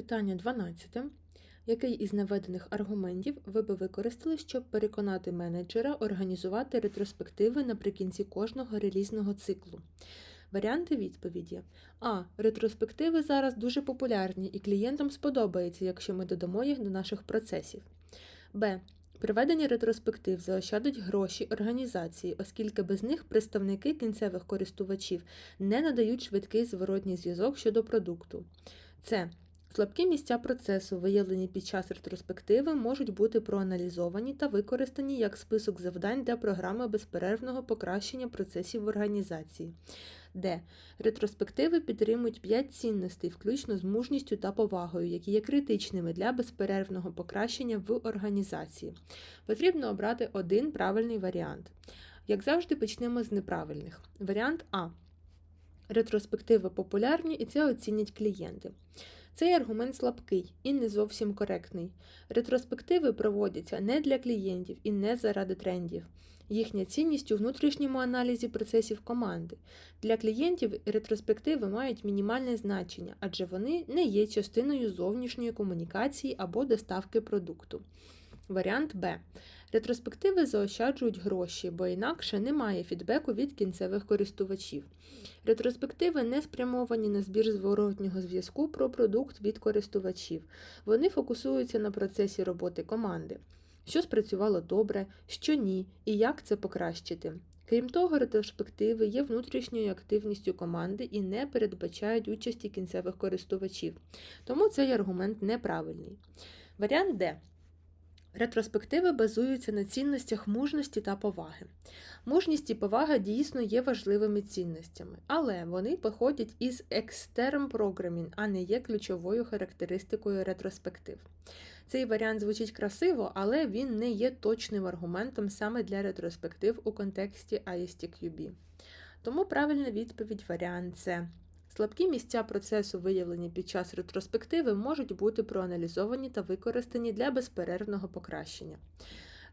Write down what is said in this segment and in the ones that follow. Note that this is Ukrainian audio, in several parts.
Питання 12. Який із наведених аргументів ви би використали, щоб переконати менеджера організувати ретроспективи наприкінці кожного релізного циклу? Варіанти відповіді: А. Ретроспективи зараз дуже популярні і клієнтам сподобається, якщо ми додамо їх до наших процесів. Б. Проведення ретроспектив заощадить гроші організації, оскільки без них представники кінцевих користувачів не надають швидкий зворотній зв'язок щодо продукту. Це слабкі місця процесу, виявлені під час ретроспективи, можуть бути проаналізовані та використані як список завдань для програми безперервного покращення процесів в організації. Д. Ретроспективи підтримують п'ять цінностей, включно з мужністю та повагою, які є критичними для безперервного покращення в організації. Потрібно обрати один правильний варіант. Як завжди, почнемо з неправильних. Варіант А. Ретроспективи популярні і це оцінять клієнти. Цей аргумент слабкий і не зовсім коректний. Ретроспективи проводяться не для клієнтів і не заради трендів. Їхня цінність у внутрішньому аналізі процесів команди. Для клієнтів ретроспективи мають мінімальне значення, адже вони не є частиною зовнішньої комунікації або доставки продукту. Варіант Б. Ретроспективи заощаджують гроші, бо інакше немає фідбеку від кінцевих користувачів. Ретроспективи не спрямовані на збір зворотнього зв'язку про продукт від користувачів. Вони фокусуються на процесі роботи команди, що спрацювало добре, що ні, і як це покращити. Крім того, ретроспективи є внутрішньою активністю команди і не передбачають участі кінцевих користувачів. Тому цей аргумент неправильний. Варіант Д. Ретроспективи базуються на цінностях мужності та поваги. Мужність і повага дійсно є важливими цінностями, але вони походять із екстерм програмін, а не є ключовою характеристикою ретроспектив. Цей варіант звучить красиво, але він не є точним аргументом саме для ретроспектив у контексті ISTQB. Тому правильна відповідь варіант С. Слабкі місця процесу, виявлені під час ретроспективи, можуть бути проаналізовані та використані для безперервного покращення.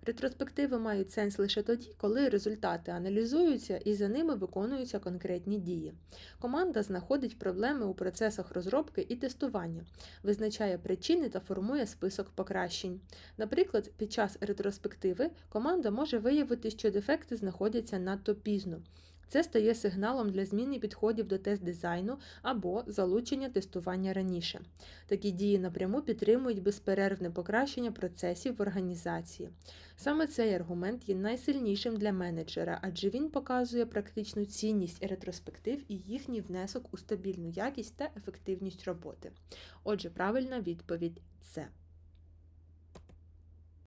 Ретроспективи мають сенс лише тоді, коли результати аналізуються і за ними виконуються конкретні дії. Команда знаходить проблеми у процесах розробки і тестування, визначає причини та формує список покращень. Наприклад, під час ретроспективи команда може виявити, що дефекти знаходяться надто пізно. Це стає сигналом для зміни підходів до тест-дизайну або залучення тестування раніше. Такі дії напряму підтримують безперервне покращення процесів в організації. Саме цей аргумент є найсильнішим для менеджера, адже він показує практичну цінність ретроспектив і їхній внесок у стабільну якість та ефективність роботи. Отже, правильна відповідь це.